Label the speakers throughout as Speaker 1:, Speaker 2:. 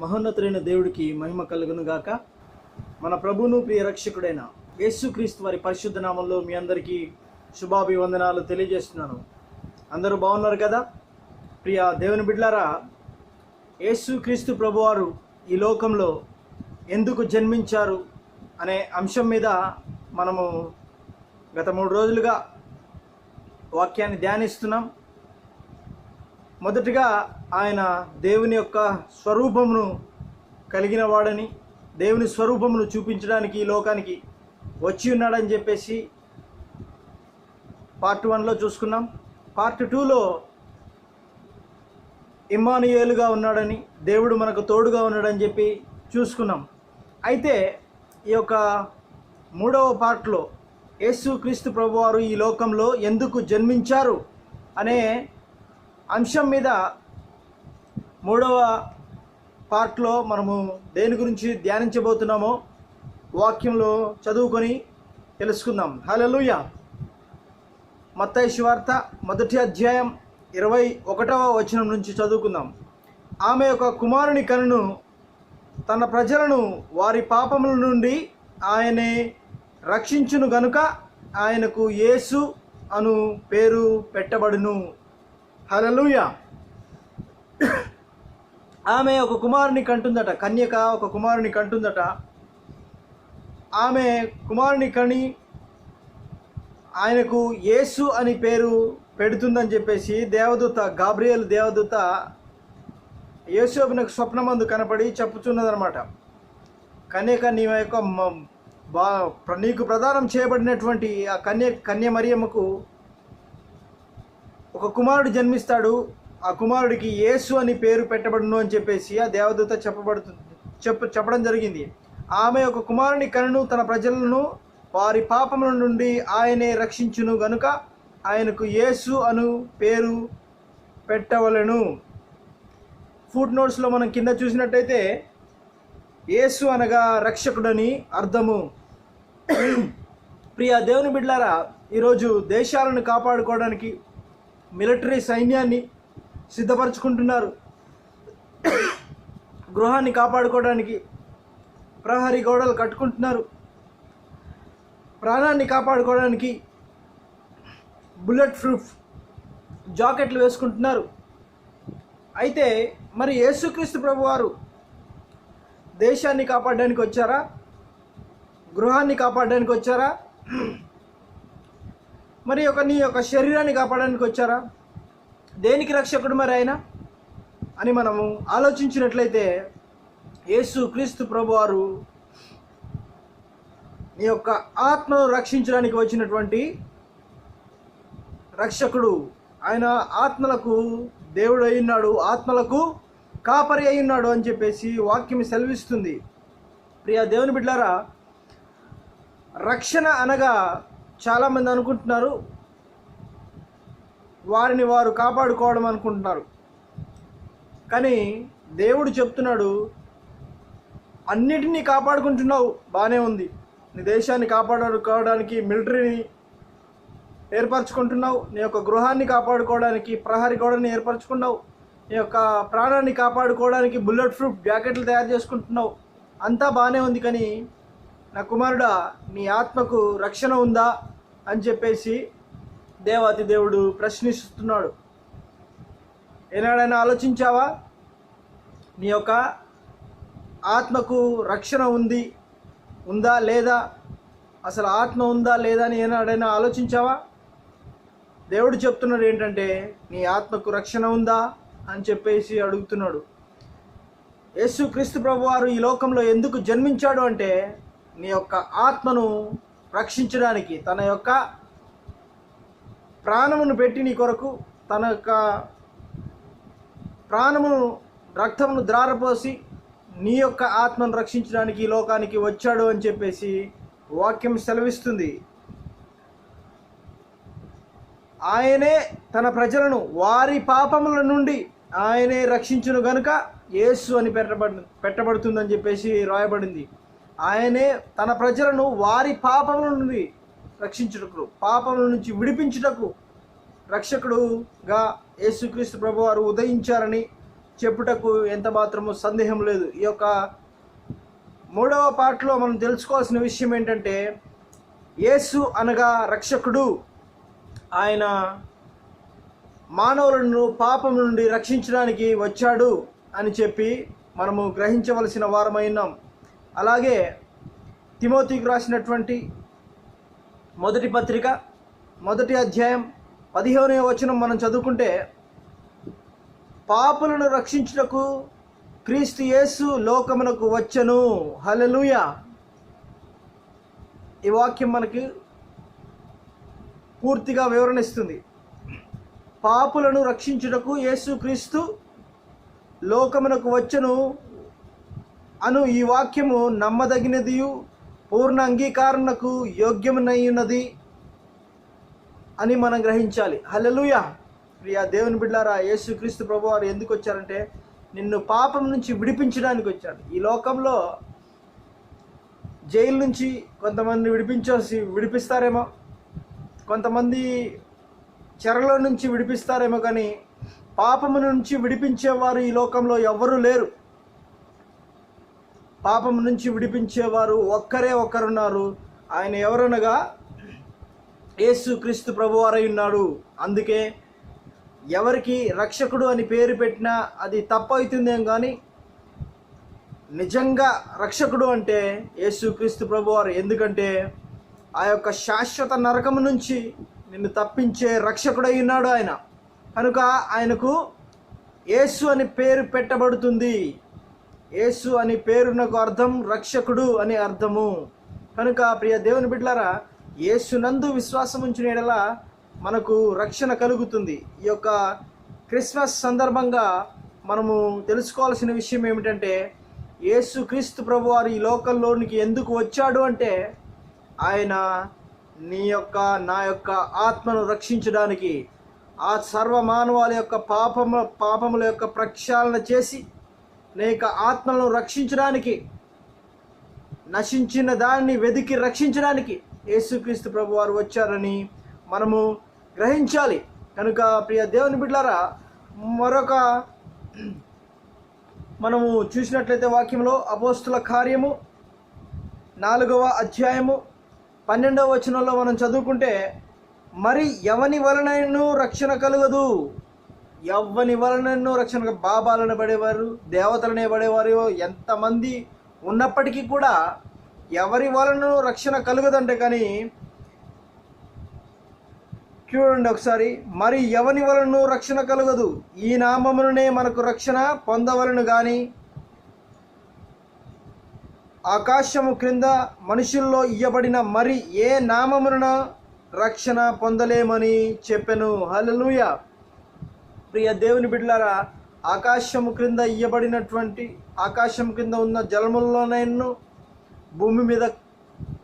Speaker 1: మహోన్నతులైన దేవుడికి మహిమ కలుగును గాక. మన ప్రభును ప్రియ రక్షకుడైన యేసుక్రీస్తు వారి పరిశుద్ధ నామంలో మీ అందరికీ శుభాభివందనాలు తెలియజేస్తున్నాను. అందరూ బాగున్నారు కదా? ప్రియ దేవుని బిడ్లారా యేసుక్రీస్తు ప్రభువారు ఈ లోకంలో ఎందుకు జన్మించారు అనే అంశం మీద మనము గత మూడు రోజులుగా వాక్యాన్ని ధ్యానిస్తున్నాం. మొదటిగా ఆయన దేవుని యొక్క స్వరూపమును కలిగిన వాడని దేవుని స్వరూపమును చూపించడానికి ఈ లోకానికి వచ్చి ఉన్నాడని చెప్పేసి పార్ట్ వన్లో చూసుకున్నాం. పార్ట్ టూలో ఇమానుయేలుగా ఉన్నాడని దేవుడు మనకు తోడుగా ఉన్నాడని చెప్పి చూసుకున్నాం. అయితే ఈ యొక్క మూడవ పార్ట్లో యేసు క్రీస్తు ప్రభువారు ఈ లోకంలో ఎందుకు జన్మించారు అనే అంశం మీద మూడవ పార్ట్లో మనము దేని గురించి ధ్యానించబోతున్నామో వాక్యంలో చదువుకొని తెలుసుకుందాం. హలలుయ మత్తయి శివార్త మొదటి అధ్యాయం ఇరవై ఒకటవ వచనం నుంచి చదువుకుందాం. ఆమె యొక్క కుమారుని కనును తన ప్రజలను వారి పాపముల నుండి ఆయనే రక్షించును గనుక ఆయనకు యేసు అను పేరు పెట్టబడును. హలలుయ ఆమె ఒక కుమారుని కంటుందట కన్యక ఒక కుమారుని కంటుందట. ఆమె కుమారుని కని ఆయనకు యేసు అని పేరు పెడుతుందని చెప్పేసి దేవదూత గాబ్రియల్ దేవదూత యేసోబునకు స్వప్నమందు కనపడి చెప్పుచున్నదనమాట కన్యక నీ యొక్క బా నీకు ప్రదానం చేయబడినటువంటి ఆ కన్య కన్య మరియమ్మకు ఒక కుమారుడు జన్మిస్తాడు ఆ కుమారుడికి యేసు అని పేరు పెట్టబడును అని చెప్పేసి ఆ దేవదూత చెప్పబడుతుంది చెప్ప చెప్పడం జరిగింది. ఆమె ఒక కుమారుని కనును తన ప్రజలను వారి పాపముల నుండి ఆయనే రక్షించును గనుక ఆయనకు యేసు అను పేరు పెట్టవలను. ఫుట్ నోట్స్లో మనం కింద చూసినట్టయితే యేసు అనగా రక్షకుడని అర్థము. ప్రియ దేవుని బిడ్లారా ఈరోజు దేశాలను కాపాడుకోవడానికి మిలిటరీ సైన్యాన్ని సిద్ధపరచుకుంటున్నారు. గృహాన్ని కాపాడుకోవడానికి ప్రహరీ గోడలు కట్టుకుంటున్నారు. ప్రాణాన్ని కాపాడుకోవడానికి బుల్లెట్ ప్రూఫ్ జాకెట్లు వేసుకుంటున్నారు. అయితే మరి యేసుక్రీస్తు ప్రభు వారు దేశాన్ని కాపాడడానికి వచ్చారా? గృహాన్ని కాపాడడానికి వచ్చారా? మరి ఒక నీ యొక్క శరీరాన్ని కాపాడడానికి వచ్చారా? దేనికి రక్షకుడు మరి ఆయన? అని మనము ఆలోచించినట్లయితే యేసు క్రీస్తు ప్రభువారు నీ యొక్క ఆత్మను రక్షించడానికి వచ్చినటువంటి రక్షకుడు. ఆయన ఆత్మలకు దేవుడు అయ్యున్నాడు ఆత్మలకు కాపరి అయ్యున్నాడు అని చెప్పేసి వాక్యం సెలవిస్తుంది. ప్రియ దేవుని బిడ్డారా రక్షణ అనగా చాలామంది అనుకుంటున్నారు వారిని వారు కాపాడుకోవడం అనుకుంటున్నారు. కానీ దేవుడు చెప్తున్నాడు అన్నిటినీ కాపాడుకుంటున్నావు బాగానే ఉంది. నీ దేశాన్ని కాపాడుకోవడానికి మిలిటరీని ఏర్పరచుకుంటున్నావు నీ యొక్క గృహాన్ని కాపాడుకోవడానికి ప్రహరీ గోడని ఏర్పరచుకున్నావు నీ యొక్క ప్రాణాన్ని కాపాడుకోవడానికి బుల్లెట్ ప్రూఫ్ జాకెట్లు తయారు చేసుకుంటున్నావు. అంతా బాగానే ఉంది కానీ నా కుమారుడా నీ ఆత్మకు రక్షణ ఉందా? అని చెప్పేసి దేవాతి దేవుడు ప్రశ్నిస్తున్నాడు. ఏనాడైనా ఆలోచించావా? నీ యొక్క ఆత్మకు రక్షణ ఉంది ఉందా లేదా? అసలు ఆత్మ ఉందా లేదా అని ఏనాడైనా ఆలోచించావా? దేవుడు చెప్తున్నాడు ఏంటంటే నీ ఆత్మకు రక్షణ ఉందా? అని చెప్పేసి అడుగుతున్నాడు. యేసు క్రీస్తు ప్రభు వారు ఈ లోకంలో ఎందుకు జన్మించాడు అంటే నీ యొక్క ఆత్మను రక్షించడానికి తన యొక్క ప్రాణమును పెట్టి నీ కొరకు తన యొక్క ప్రాణమును రక్తమును ద్రారపోసి నీ యొక్క ఆత్మను రక్షించడానికి ఈ లోకానికి వచ్చాడు అని చెప్పేసి వాక్యం సెలవిస్తుంది. ఆయనే తన ప్రజలను వారి పాపముల నుండి ఆయనే రక్షించును గనుక యేసు అని పెట్టబడి పెట్టబడుతుందని చెప్పేసి రాయబడింది. ఆయనే తన ప్రజలను వారి పాపముల నుండి రక్షించుటకు పాపముల నుంచి విడిపించుటకు రక్షకుడుగా యేసుక్రీస్తు ప్రభువారు ఉదయించారని చెప్పుటకు ఎంత మాత్రము సందేహం లేదు. ఈ యొక్క మూడవ పాటలో మనం తెలుసుకోవాల్సిన విషయం ఏంటంటే యేసు అనగా రక్షకుడు. ఆయన మానవులను పాపం నుండి రక్షించడానికి వచ్చాడు అని చెప్పి మనము గ్రహించవలసిన వారమైనాం అలాగే తిమోతికి రాసినటువంటి మొదటి పత్రిక మొదటి అధ్యాయం పదిహేనవ వచనం మనం చదువుకుంటే పాపులను రక్షించుటకు క్రీస్తు యేసు లోకమునకు వచ్చను. హలలుయ ఈ వాక్యం మనకి పూర్తిగా వివరణ ఇస్తుంది. పాపులను రక్షించుటకు యేసు క్రీస్తు లోకమునకు వచ్చను. అను ఈ వాక్యము నమ్మదగినదియు పూర్ణ అంగీకారణకు యోగ్యమునయ్యున్నది అని మనం గ్రహించాలి. హల్లెలూయ. ప్రియా దేవుని బిడ్డారా యేసుక్రీస్తు ప్రభు వారు ఎందుకు వచ్చారంటే నిన్ను పాపం నుంచి విడిపించడానికి వచ్చాడు ఈ లోకంలో జైలు నుంచి కొంతమంది విడిపించాల్సి విడిపిస్తారేమో కొంతమంది చెరలో నుంచి విడిపిస్తారేమో కానీ పాపము నుంచి విడిపించేవారు ఈ లోకంలో ఎవ్వరూ లేరు. పాపం నుంచి విడిపించేవారు ఒక్కరే ఒక్కరున్నారు. ఆయన ఎవరనగా యేసు క్రీస్తు ప్రభువారై ఉన్నాడు. అందుకే ఎవరికి రక్షకుడు అని పేరు పెట్టినా అది తప్పవుతుందేం కానీ నిజంగా రక్షకుడు అంటే యేసుక్రీస్తు ప్రభువారు ఎందుకంటే ఆ యొక్క శాశ్వత నరకము నుంచి నిన్ను తప్పించే రక్షకుడై ఉన్నాడు ఆయన. కనుక ఆయనకు యేసు అని పేరు పెట్టబడుతుంది. యేసు అని పేరునకు అర్థం రక్షకుడు అని అర్థము. కనుక ప్రియ దేవుని బిడ్డలారా యేసునందు విశ్వాసం ఉంచినలా మనకు రక్షణ కలుగుతుంది. ఈ యొక్క క్రిస్మస్ సందర్భంగా మనము తెలుసుకోవాల్సిన విషయం ఏమిటంటే యేసు క్రీస్తు ప్రభు వారు ఈ లోకంలోనికి ఎందుకు వచ్చాడు అంటే ఆయన నీ యొక్క నా యొక్క ఆత్మను రక్షించడానికి ఆ సర్వమానవాళి యొక్క పాపము పాపముల యొక్క ప్రక్షాళన చేసి అనేక ఆత్మలను రక్షించడానికి నశించిన దాన్ని వెతికి రక్షించడానికి యేసుక్రీస్తు ప్రభు వారు వచ్చారని మనము గ్రహించాలి. కనుక ప్రియ దేవుని బిడ్డారా మరొక మనము చూసినట్లయితే వాక్యంలో అపోస్తుల కార్యము నాలుగవ అధ్యాయము పన్నెండవ వచనంలో మనం చదువుకుంటే మరి ఎవని వలనను రక్షణ కలగదు? ఎవ్వని వలనో రక్షణ బాబాలను పడేవారు దేవతలనే పడేవారు ఎంతమంది ఉన్నప్పటికీ కూడా ఎవరి వలనో రక్షణ కలుగుదంటే కానీ చూడండి ఒకసారి మరి ఎవని వలన రక్షణ కలగదు? ఈ నామములనే మనకు రక్షణ పొందవలను కానీ ఆకాశము క్రింద మనుషుల్లో ఇయ్యబడిన మరి ఏ నామమున రక్షణ పొందలేమని చెప్పెను. హలలుయా ప్రియ దేవుని బిడ్డలారా ఆకాశము క్రింద ఇయ్యబడినటువంటి ఆకాశం క్రింద ఉన్న జలముల్లోనైను భూమి మీద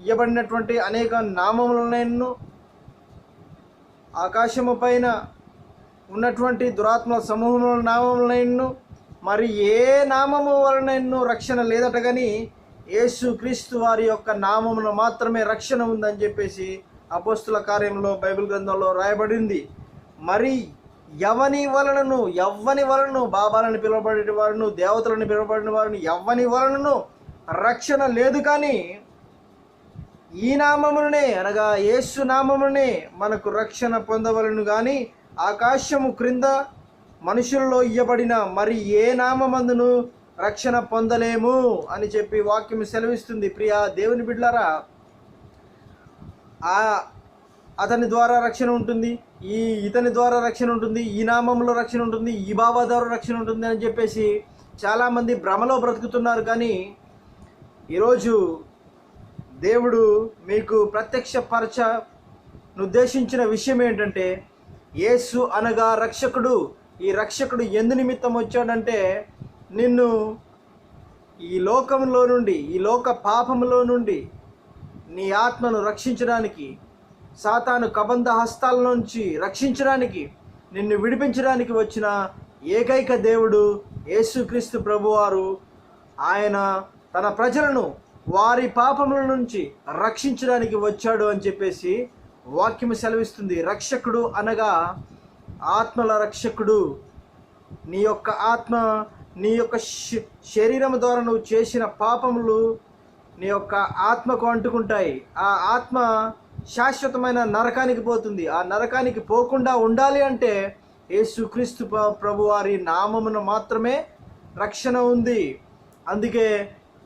Speaker 1: ఇయ్యబడినటువంటి అనేక నామములనైను ఆకాశము పైన ఉన్నటువంటి దురాత్మల సమూహముల నామములైను మరి ఏ నామము వలనైను రక్షణ లేదట కానీ యేసు క్రీస్తు వారి యొక్క నామమున మాత్రమే రక్షణ ఉందని చెప్పేసి అపోస్తుల కార్యంలో బైబిల్ గ్రంథంలో రాయబడింది. మరి ఎవని వలనను ఎవ్వని వలనను బాబాలను పిలువబడిన వారును దేవతలను పిలువబడిన వారిని ఎవ్వని వలనను రక్షణ లేదు కానీ ఈ నామమునే అనగా యేసు నామమునే మనకు రక్షణ పొందవలను కానీ ఆకాశము క్రింద మనుషుల్లో ఇయ్యబడిన మరి ఏ నామమందును రక్షణ పొందలేము అని చెప్పి వాక్యం సెలవిస్తుంది. ప్రియా దేవుని బిడ్లారా ఆ అతని ద్వారా రక్షణ ఉంటుంది ఈ ఇతని ద్వారా రక్షణ ఉంటుంది ఈ నామంలో రక్షణ ఉంటుంది ఈ బాబా ద్వారా రక్షణ ఉంటుంది అని చెప్పేసి చాలామంది భ్రమలో బ్రతుకుతున్నారు. కానీ ఈరోజు దేవుడు మీకు ప్రత్యక్షపరచ ఉద్దేశించిన విషయం ఏంటంటే యేసు అనగా రక్షకుడు. ఈ రక్షకుడు ఎందు నిమిత్తం వచ్చాడంటే నిన్ను ఈ లోకంలో నుండి ఈ లోక పాపంలో నుండి నీ ఆత్మను రక్షించడానికి సాతాను కబంధ హస్తాల నుంచి రక్షించడానికి నిన్ను విడిపించడానికి వచ్చిన ఏకైక దేవుడు యేసుక్రీస్తు ప్రభువారు ఆయన తన ప్రజలను వారి పాపముల నుంచి రక్షించడానికి వచ్చాడు అని చెప్పేసి వాక్యం సెలవిస్తుంది. రక్షకుడు అనగా ఆత్మల రక్షకుడు. నీ యొక్క ఆత్మ నీ యొక్క శ- శరీరం ద్వారా నువ్వు చేసిన పాపములు నీ యొక్క ఆత్మకు అంటుకుంటాయి. ఆ ఆత్మ శాశ్వతమైన నరకానికి పోతుంది. ఆ నరకానికి పోకుండా ఉండాలి అంటే యేసుక్రీస్తు ప్రభు వారి నామమున మాత్రమే రక్షణ ఉంది. అందుకే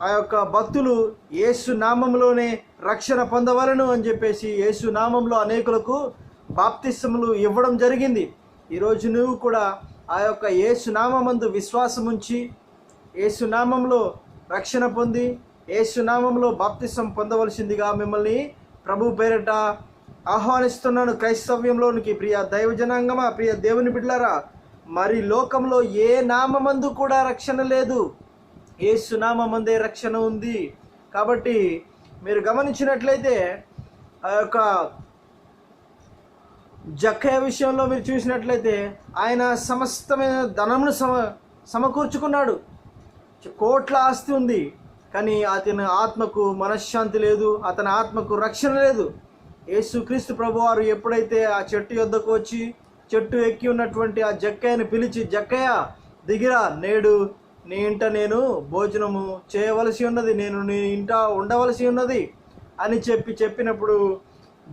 Speaker 1: ఆ యొక్క భక్తులు యేసు నామంలోనే రక్షణ పొందవలను అని చెప్పేసి యేసు నామంలో అనేకులకు బాప్తిసములు ఇవ్వడం జరిగింది. ఈరోజు నువ్వు కూడా ఆ యొక్క యేసు నామందు విశ్వాసం ఉంచి యేసు నామంలో రక్షణ పొంది యేసు నామంలో బాప్తిసం పొందవలసిందిగా మిమ్మల్ని ప్రభు పేరిట ఆహ్వానిస్తున్నాను క్రైస్తవ్యంలోనికి. ప్రియ దైవ జనాంగమా ప్రియ దేవుని బిడ్లరా మరి లోకంలో ఏ నామందు కూడా రక్షణ లేదు. ఏసు నామందే రక్షణ ఉంది. కాబట్టి మీరు గమనించినట్లయితే ఆ యొక్క జక్కయ విషయంలో మీరు చూసినట్లయితే ఆయన సమస్తమైన ధనమును సమ సమకూర్చుకున్నాడు. కోట్ల ఆస్తి ఉంది. కానీ అతని ఆత్మకు మనశ్శాంతి లేదు అతని ఆత్మకు రక్షణ లేదు. యేసుక్రీస్తు ప్రభువారు ఎప్పుడైతే ఆ చెట్టు యొద్దకు వచ్చి చెట్టు ఎక్కి ఉన్నటువంటి ఆ జక్కయ్యను పిలిచి జక్కయ్య దిగిరా నేడు నీ ఇంట నేను భోజనము చేయవలసి ఉన్నది నేను నీ ఇంట ఉండవలసి ఉన్నది అని చెప్పి చెప్పినప్పుడు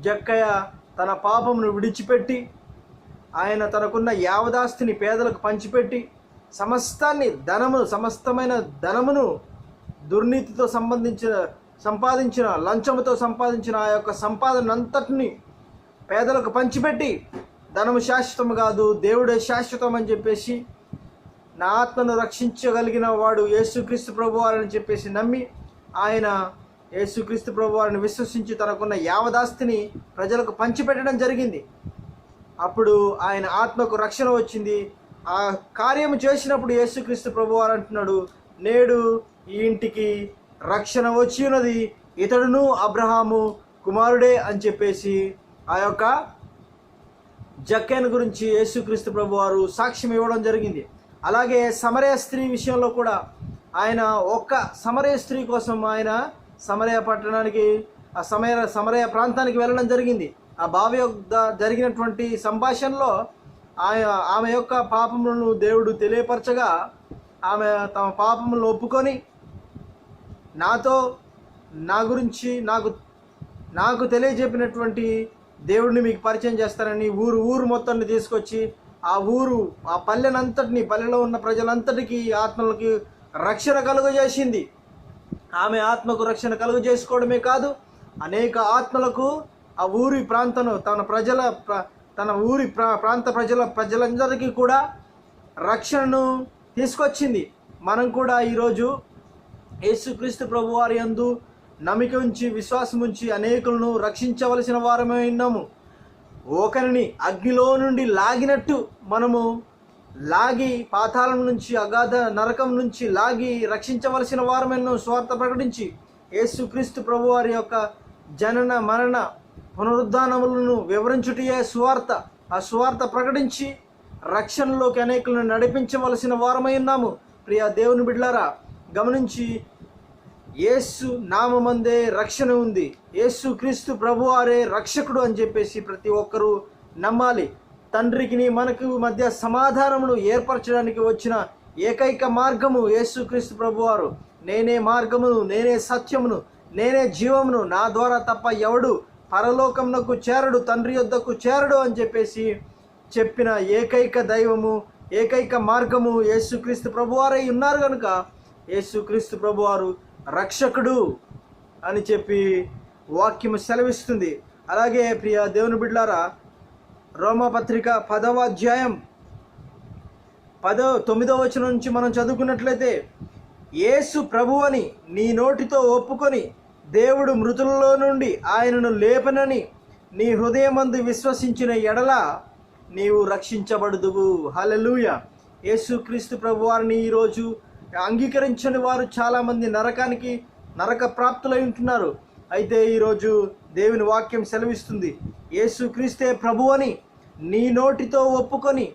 Speaker 1: జక్కయ్య తన పాపమును విడిచిపెట్టి ఆయన తనకున్న యావదాస్తిని పేదలకు పంచిపెట్టి సమస్తాన్ని ధనమును సమస్తమైన ధనమును దుర్నీతితో సంబంధించిన సంపాదించిన లంచముతో సంపాదించిన ఆ యొక్క సంపాదన అంతటిని పేదలకు పంచిపెట్టి ధనము శాశ్వతం కాదు దేవుడే శాశ్వతం అని చెప్పేసి నా ఆత్మను రక్షించగలిగిన వాడు యేసుక్రీస్తు ప్రభువారని చెప్పేసి నమ్మి ఆయన యేసుక్రీస్తు ప్రభువారిని విశ్వసించి తనకున్న యావదాస్తిని ప్రజలకు పంచిపెట్టడం జరిగింది. అప్పుడు ఆయన ఆత్మకు రక్షణ వచ్చింది. ఆ కార్యము చేసినప్పుడు యేసుక్రీస్తు ప్రభువారు అంటున్నాడు నేడు ఈ ఇంటికి రక్షణ వచ్చి ఉన్నది ఇతడును అబ్రహాము కుమారుడే అని చెప్పేసి ఆ యొక్క జక్కైన గురించి యేసుక్రీస్తు ప్రభు వారు సాక్ష్యం ఇవ్వడం జరిగింది. అలాగే సమరయ స్త్రీ విషయంలో కూడా ఆయన ఒక్క సమరయ స్త్రీ కోసం ఆయన సమరయ పట్టణానికి ఆ సమయ సమరయ ప్రాంతానికి వెళ్ళడం జరిగింది. ఆ బావి యొక్క జరిగినటువంటి సంభాషణలో ఆయన ఆమె యొక్క పాపములను దేవుడు తెలియపరచగా ఆమె తమ పాపములను ఒప్పుకొని నాతో నా గురించి నాకు నాకు తెలియజెప్పినటువంటి దేవుడిని మీకు పరిచయం చేస్తానని ఊరు ఊరు మొత్తాన్ని తీసుకొచ్చి ఆ ఊరు ఆ పల్లెనంతటిని పల్లెలో ఉన్న ప్రజలంతటికీ ఆత్మలకి రక్షణ కలుగజేసింది ఆమె ఆత్మకు రక్షణ కలుగజేసుకోవడమే కాదు అనేక ఆత్మలకు ఆ ఊరి ప్రాంతం తన ప్రజల తన ఊరి ప్రా ప్రాంత ప్రజల ప్రజలందరికీ కూడా రక్షణను తీసుకొచ్చింది. మనం కూడా ఈరోజు యేసుక్రీస్తు ప్రభు వారి యందు నమ్మిక ఉంచి విశ్వాసం ఉంచి అనేకులను రక్షించవలసిన వారమే ఉన్నాము. ఒకరిని అగ్నిలో నుండి లాగినట్టు మనము లాగి పాతాళం నుంచి అగాధ నరకం నుంచి లాగి రక్షించవలసిన వారమెన్నో స్వార్థ ప్రకటించి యేసుక్రీస్తు ప్రభు వారి యొక్క జనన మరణ పునరుద్ధానములను వివరించుటయే సువార్త. ఆ సువార్త ప్రకటించి రక్షణలోకి అనేకులను నడిపించవలసిన వారమై ఉన్నాము. ప్రియా దేవుని బిడ్లారా గమనించి యేసు నామమందే రక్షణ ఉంది. యేసు క్రీస్తు ప్రభువారే రక్షకుడు అని చెప్పేసి ప్రతి ఒక్కరూ నమ్మాలి. తండ్రికి మనకు మధ్య సమాధానమును ఏర్పరచడానికి వచ్చిన ఏకైక మార్గము ఏసుక్రీస్తు ప్రభువారు. నేనే మార్గమును నేనే సత్యమును నేనే జీవమును నా ద్వారా తప్ప ఎవడు పరలోకమునకు చేరడు తండ్రి యొద్దకు చేరడు అని చెప్పేసి చెప్పిన ఏకైక దైవము ఏకైక మార్గము యేసుక్రీస్తు ప్రభువారై ఉన్నారు కనుక యేసుక్రీస్తు ప్రభువారు రక్షకుడు అని చెప్పి వాక్యం సెలవిస్తుంది. అలాగే ప్రియ దేవుని బిడ్లారా రోమపత్రిక పదవ అధ్యాయం పదో తొమ్మిదవ వచనం నుంచి మనం చదువుకున్నట్లయితే యేసు ప్రభువని నీ నోటితో ఒప్పుకొని దేవుడు మృతులలో నుండి ఆయనను లేపనని నీ హృదయమందు విశ్వసించిన ఎడల నీవు రక్షించబడుదువు. హలలుయ యేసుక్రీస్తు ప్రభువారిని ఈరోజు అంగీకరించని వారు చాలామంది నరకానికి నరక ప్రాప్తులై ఉంటున్నారు. అయితే ఈరోజు దేవుని వాక్యం సెలవిస్తుంది. యేసుక్రీస్తే ప్రభు అని నీ నోటితో ఒప్పుకొని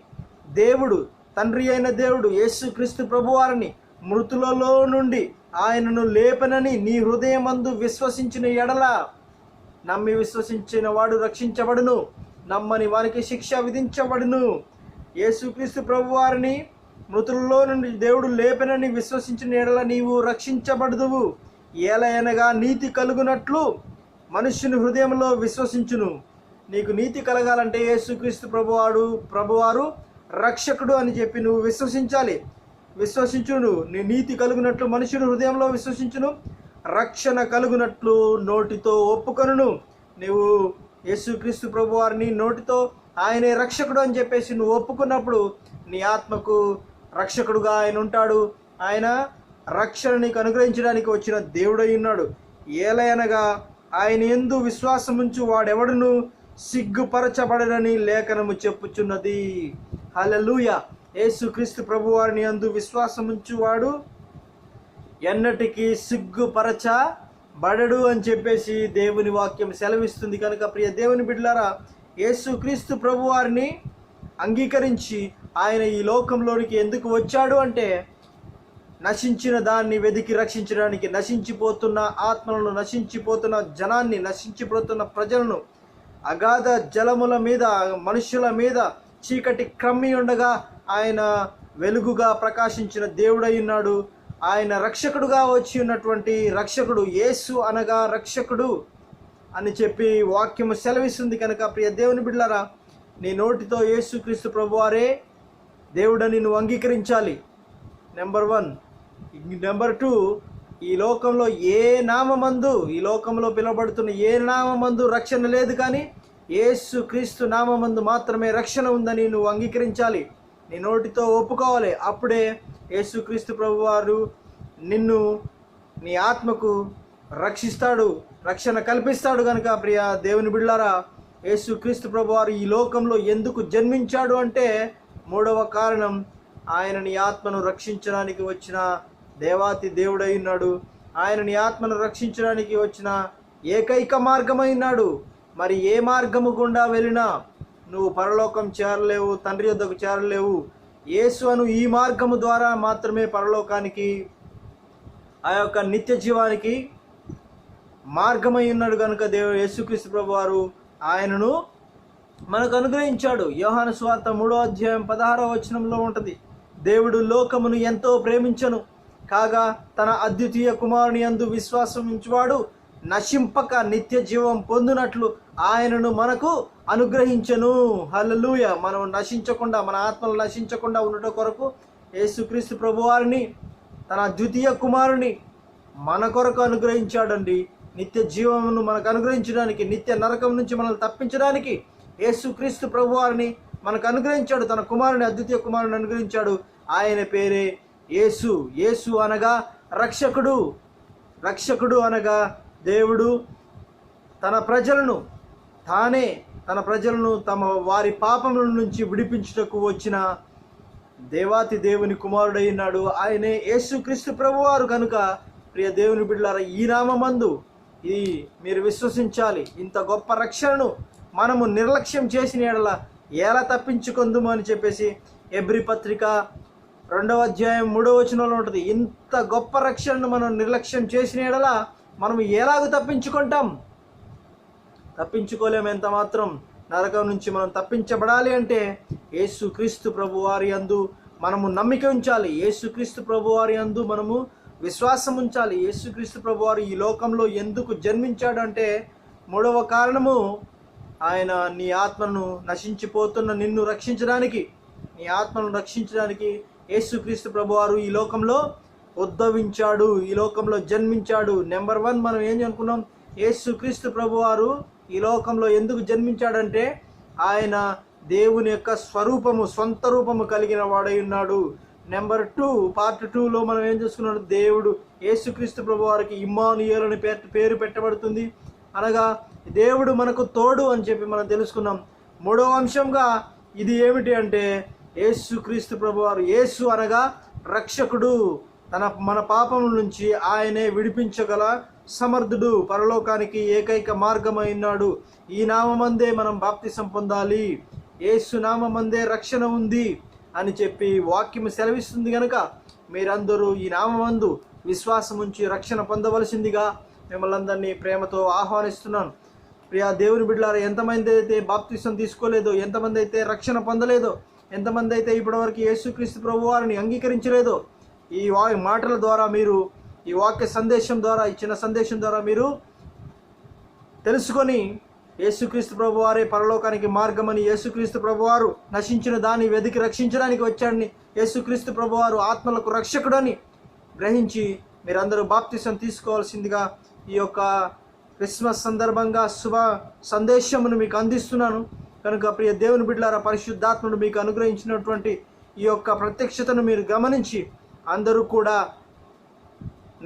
Speaker 1: దేవుడు తండ్రి అయిన దేవుడు యేసుక్రీస్తు ప్రభువారిని మృతులలో నుండి ఆయనను లేపనని నీ హృదయమందు విశ్వసించిన ఎడల నమ్మి విశ్వసించిన వాడు రక్షించబడును. నమ్మని వారికి శిక్ష విధించబడును. యేసుక్రీస్తు ప్రభువారిని మృతులలో నుండి దేవుడు లేపెనని విశ్వసించిన ఎడల నీవు రక్షించబడదువు. ఏలయనగా నీతి కలుగునట్లు మనుష్యుని హృదయంలో విశ్వసించును. నీకు నీతి కలగాలంటే యేసుక్రీస్తు ప్రభువాడు ప్రభువారు రక్షకుడు అని చెప్పి నువ్వు విశ్వసించాలి. విశ్వసించును. నీ నీతి కలుగునట్లు మనుషుడు హృదయంలో విశ్వసించును. రక్షణ కలుగునట్లు నోటితో ఒప్పుకొనును. నీవు యేసుక్రీస్తు ప్రభువారిని నోటితో ఆయనే రక్షకుడు అని చెప్పేసి నువ్వు ఒప్పుకున్నప్పుడు నీ ఆత్మకు రక్షకుడుగా ఆయన ఉంటాడు. ఆయన రక్షణ నీకు అనుగ్రహించడానికి వచ్చిన దేవుడై ఉన్నాడు. ఏలయనగా ఆయన ఎందు విశ్వాసముంచు వాడెవడును? సిగ్గుపరచబడనని లేఖనము చెప్పుచున్నది. హల్లెలూయ! యేసుక్రీస్తు ప్రభు వారిని అందు విశ్వాసముంచువాడు ఎన్నటికీ సిగ్గుపరచ బడడు అని చెప్పేసి దేవుని వాక్యం సెలవిస్తుంది. కనుక ప్రియ దేవుని బిడ్డలారా యేసుక్రీస్తు ప్రభు వారిని అంగీకరించి ఆయన ఈ లోకంలోనికి ఎందుకు వచ్చాడు అంటే నశించిన దాన్ని వెతికి రక్షించడానికి నశించిపోతున్న ఆత్మలను నశించిపోతున్న జనాన్ని నశించిపోతున్న ప్రజలను అగాధ జలముల మీద మనుషుల మీద చీకటి క్రమ్మి ఉండగా ఆయన వెలుగుగా ప్రకాశించిన దేవుడై ఉన్నాడు. ఆయన రక్షకుడుగా వచ్చి ఉన్నటువంటి రక్షకుడు యేసు అనగా రక్షకుడు అని చెప్పి వాక్యము సెలవిస్తుంది కనుక ప్రియ దేవుని బిడ్డలారా నీ నోటితో యేసుక్రీస్తు ప్రభువారే దేవుడని నువ్వు అంగీకరించాలి. నెంబర్ వన్ నెంబర్ టూ ఈ లోకంలో ఏ నామందు ఈ లోకంలో పిలువబడుతున్న ఏ నామందు రక్షణ లేదు కానీ యేసు క్రీస్తు నామమందు మాత్రమే రక్షణ ఉందని నువ్వు అంగీకరించాలి. నీ నోటితో ఒప్పుకోవాలి. అప్పుడే యేసుక్రీస్తు ప్రభువారు నిన్ను నీ ఆత్మకు రక్షిస్తాడు రక్షణ కల్పిస్తాడు కనుక ప్రియ దేవుని బిళ్ళారా యేసుక్రీస్తు ప్రభువారు ఈ లోకంలో ఎందుకు జన్మించాడు అంటే మూడవ కారణం ఆయన నీ ఆత్మను రక్షించడానికి వచ్చిన దేవాతి దేవుడై ఉన్నాడు. ఆయన నీ ఆత్మను రక్షించడానికి వచ్చిన ఏకైక మార్గమైనాడు మరి ఏ మార్గము గుండా వెళ్ళినా నువ్వు పరలోకం చేరలేవు తండ్రి యొద్దకు చేరలేవు. యేసు అను ఈ మార్గము ద్వారా మాత్రమే పరలోకానికి ఆ యొక్క నిత్య జీవానికి మార్గమై ఉన్నాడు కనుక దేవుడు యేసుక్రీస్తు ప్రభు వారు ఆయనను మనకు అనుగ్రహించాడు. యోహాను స్వార్థ మూడో అధ్యాయం పదహారో వచనంలో ఉంటుంది. దేవుడు లోకమును ఎంతో ప్రేమించను. కాగా తన అద్వితీయ కుమారుని అందు విశ్వాసం ఉంచువాడు నశింపక నిత్య జీవం పొందినట్లు ఆయనను మనకు అనుగ్రహించను. హలలుయ మనం నశించకుండా మన ఆత్మలు నశించకుండా ఉండట కొరకు యేసుక్రీస్తు ప్రభువారిని తన ద్వితీయ కుమారుని మన కొరకు అనుగ్రహించాడండి. నిత్య జీవమును మనకు అనుగ్రహించడానికి నిత్య నరకం నుంచి మనల్ని తప్పించడానికి యేసుక్రీస్తు ప్రభువారిని మనకు అనుగ్రహించాడు. తన కుమారుని అద్వితీయ కుమారుని అనుగ్రహించాడు. ఆయన పేరే యేసు. యేసు అనగా రక్షకుడు. రక్షకుడు అనగా దేవుడు. తన ప్రజలను తానే తన ప్రజలను తమ వారి పాపముల నుంచి విడిపించుటకు వచ్చిన దేవాతి దేవుని కుమారుడైనాడు ఆయనే యేసుక్రీస్తు ప్రభువారు కనుక. ప్రియ దేవుని బిడ్డలారా ఈ నామందు ఈ మీరు విశ్వసించాలి. ఇంత గొప్ప రక్షణను మనము నిర్లక్ష్యం చేసిన ఎడల ఎలా తప్పించుకుందుము అని చెప్పేసి ఎబ్రి పత్రిక రెండవ అధ్యాయం మూడవ వచనంలో ఉంటుంది. ఇంత గొప్ప రక్షణను మనం నిర్లక్ష్యం చేసిన ఎడల మనం ఎలాగ తప్పించుకుంటాం? తప్పించుకోలేము ఎంత మాత్రం? నరకం నుంచి మనం తప్పించబడాలి అంటే యేసుక్రీస్తు ప్రభు వారి అందు మనము నమ్మిక ఉంచాలి. యేసుక్రీస్తు ప్రభు వారి అందు మనము విశ్వాసం ఉంచాలి. యేసుక్రీస్తు ప్రభు వారు ఈ లోకంలో ఎందుకు జన్మించాడు అంటే మూడవ కారణము ఆయన నీ ఆత్మను నశించిపోతున్న నిన్ను రక్షించడానికి నీ ఆత్మను రక్షించడానికి యేసుక్రీస్తు ప్రభువారు ఈ లోకంలో ఉద్భవించాడు ఈ లోకంలో జన్మించాడు. నెంబర్ వన్ మనం ఏం అనుకున్నాం? యేసుక్రీస్తు ప్రభువారు ఈ లోకంలో ఎందుకు జన్మించాడంటే ఆయన దేవుని యొక్క స్వరూపము సొంత రూపము కలిగిన వాడై ఉన్నాడు. నెంబర్ టూ పార్ట్ టూలో మనం ఏం చూసుకున్నాడు దేవుడు యేసుక్రీస్తు ప్రభు వారికి ఇమ్మానుయేల్ అని పేరు పేరు పెట్టబడుతుంది. అనగా దేవుడు మనకు తోడు అని చెప్పి మనం తెలుసుకున్నాం. మూడవ అంశంగా ఇది ఏమిటి అంటే యేసుక్రీస్తు ప్రభు వారు యేసు అనగా రక్షకుడు. తన మన పాపముల నుంచి ఆయనే విడిపించగల సమర్థుడు. పరలోకానికి ఏకైక మార్గమైనాడు ఈ నామమందే మనం బాప్తిసం పొందాలి. యేసు నామమందే రక్షణ ఉంది అని చెప్పి వాక్యం సెలవిస్తుంది కనుక మీరందరూ ఈ నామమందు విశ్వాసం ఉంచి రక్షణ పొందవలసిందిగా మిమ్మల్ని అందరినీ ప్రేమతో ఆహ్వానిస్తున్నాను. ప్రియా దేవుని బిడ్డలారా ఎంతమంది అయితే బాప్తిసం తీసుకోలేదో ఎంతమంది అయితే రక్షణ పొందలేదో ఎంతమంది అయితే ఇప్పటివరకు యేసుక్రీస్తు ప్రభు వారిని అంగీకరించలేదో ఈ వా మాటల ద్వారా మీరు ఈ వాక్య సందేశం ద్వారా ఇచ్చిన సందేశం ద్వారా మీరు తెలుసుకొని యేసుక్రీస్తు ప్రభు వారే పరలోకానికి మార్గమని యేసుక్రీస్తు ప్రభువారు నశించిన దాన్ని వెతికి రక్షించడానికి వచ్చాడని యేసుక్రీస్తు ప్రభువారు ఆత్మలకు రక్షకుడని గ్రహించి మీరందరూ బాప్తిసం తీసుకోవాల్సిందిగా ఈ యొక్క క్రిస్మస్ సందర్భంగా శుభ సందేశమును మీకు అందిస్తున్నాను. కనుక ప్రియ దేవుని బిడ్డలారా పరిశుద్ధాత్మను మీకు అనుగ్రహించినటువంటి ఈ యొక్క ప్రత్యక్షతను మీరు గమనించి అందరూ కూడా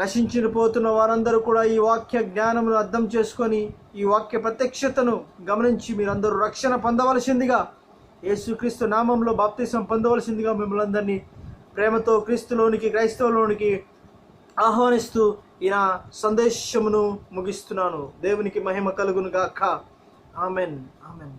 Speaker 1: నశించిన పోతున్న వారందరూ కూడా ఈ వాక్య జ్ఞానమును అర్థం చేసుకొని ఈ వాక్య ప్రత్యక్షతను గమనించి మీరందరూ రక్షణ పొందవలసిందిగా యేసుక్రీస్తు నామంలో బాప్తీసం పొందవలసిందిగా మిమ్మల్ని అందరినీ ప్రేమతో క్రీస్తులోనికి క్రైస్తవులోనికి ఆహ్వానిస్తూ ఈయన సందేశమును ముగిస్తున్నాను. దేవునికి మహిమ కలుగును గాక ఆమెన్. ఆమెన్.